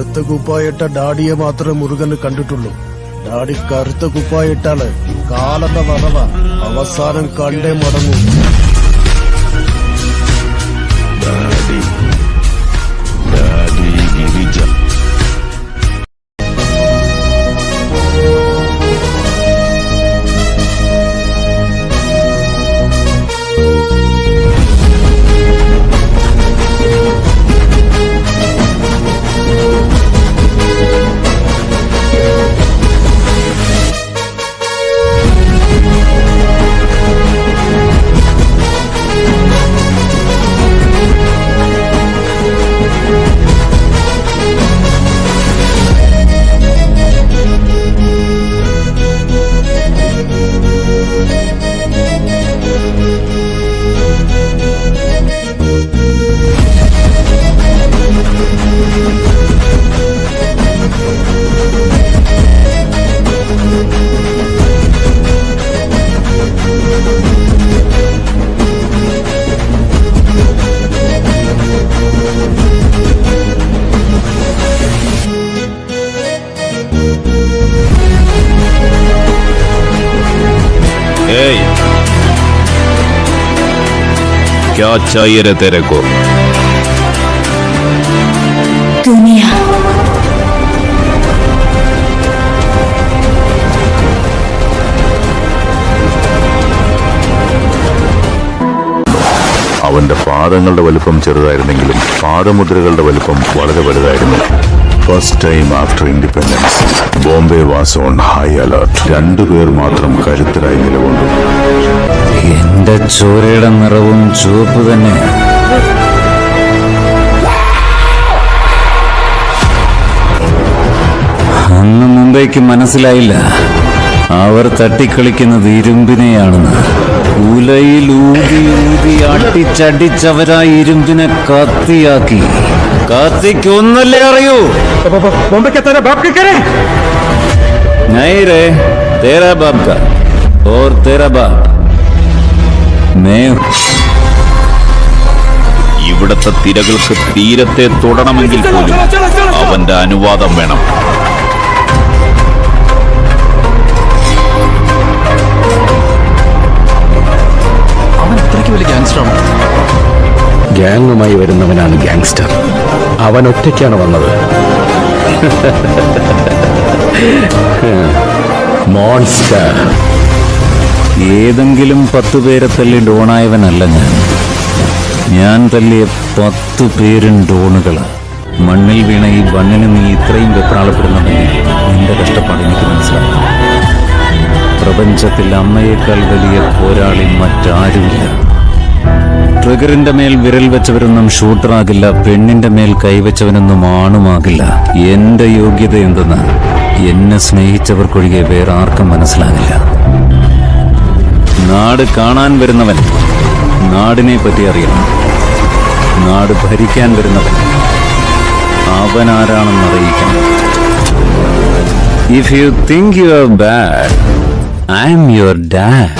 വെളുത്ത കുപ്പായിട്ട ഡാഡിയെ മാത്രമേ മുരുകന് കണ്ടിട്ടുള്ളൂ. ഡാഡി കറുത്ത കുപ്പായിട്ടാണ് കാലത്തെ വറവ അവസാനം കണ്ടേ മടങ്ങൂ. क्या चाहिए रे तेरे को दुनिया അവന്റെ പാദങ്ങളുടെ വലുപ്പം ചെറുതായിരുന്നെങ്കിലും പാദമുദ്രകളുടെ വലുപ്പം വളരെ വലുതായിരുന്നു first time after independence Bombay was on high alert രണ്ടുപേർ മാത്രം കരുത്തരായി നിലകൊണ്ടു എന്റെ ചോരയുടെ നിറവും ചുവപ്പ് തന്നെ അന്ന് മുംബൈക്ക് മനസ്സിലായില്ല അവർ തട്ടിക്കളിക്കുന്നത് ഇരുമ്പിനെയാണെന്ന് ഉലയിൽ ഊതി ഊതി അടിച്ചടിച്ചവരാ ഇരുമ്പിനെ കത്തിയാക്കി കത്തിക്കൊന്നല്ലേ അറിയൂ नहीं रे तेरा बाप का और तेरा बाप തിരകൾക്ക് തീരത്തെ തൊടണമെങ്കിൽ പോലും അവന്റെ അനുവാദം വേണം. ഗ്യാങ്ങുമായി വരുന്നവനാണ് ഗ്യാങ്സ്റ്റർ അവൻ ഒറ്റയ്ക്കാണ് വന്നത്. മോൺസ്റ്റർ ഏതെങ്കിലും പത്തുപേരെ തല്ലി ഡോണായവനല്ല ഞാൻ. ഞാൻ തല്ലിയ പത്ത് പേരും ഡോണുകൾ മണ്ണിൽ വീണ ഈ ബണ്ണിന് നീ ഇത്രയും വെപ്രാളപ്പെടുന്നുണ്ടെങ്കിൽ നിന്റെ കഷ്ടപ്പാട് എനിക്ക് മനസ്സിലാക്കാം പ്രപഞ്ചത്തിൽ അമ്മയേക്കാൾ വലിയ പോരാളി മറ്റാരുമില്ല. ട്രിഗറിന്റെ മേൽ വിരൽ വെച്ചവരൊന്നും ഷൂട്ടറാകില്ല പെണ്ണിന്റെ മേൽ കൈവച്ചവനൊന്നും ആണുമാകില്ല. എന്റെ യോഗ്യത എന്തെന്ന്? എന്നെ സ്നേഹിച്ചവർക്കൊഴികെ വേറെ ആർക്കും മനസ്സിലാകില്ല. നാട് കാണാൻ വരുന്നവൻ നാടിനെ പറ്റി അറിയണം. നാട് ഭരിക്കാൻ വരുന്നവൻ. അവൻ ആരാണെന്ന് അറിയിക്കണം. If you think you are bad I'm your dad